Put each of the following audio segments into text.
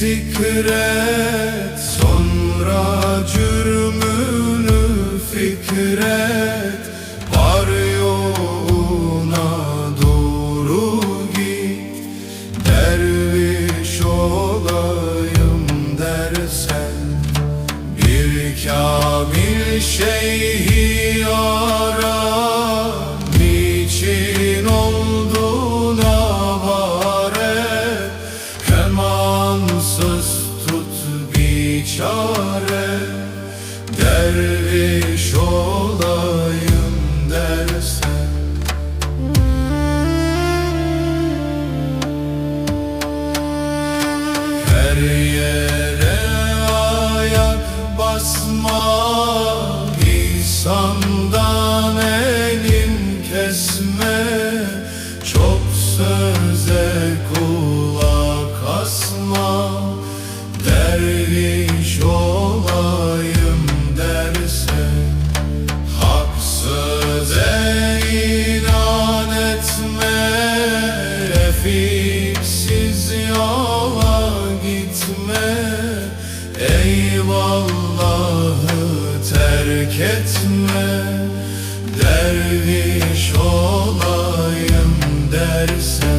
Şükret sonra cürmünü fikret. Var yoluna doğru git Derviş olayım dersen. Bir kamil şeyhi ara Kemansız tut bir çare Derviş olayım dersen Her yere Derviş olayım derse Hak söze inan etme Refiksiz yola gitme. Eyvallahı terk etme Derviş olayım dersen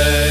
day.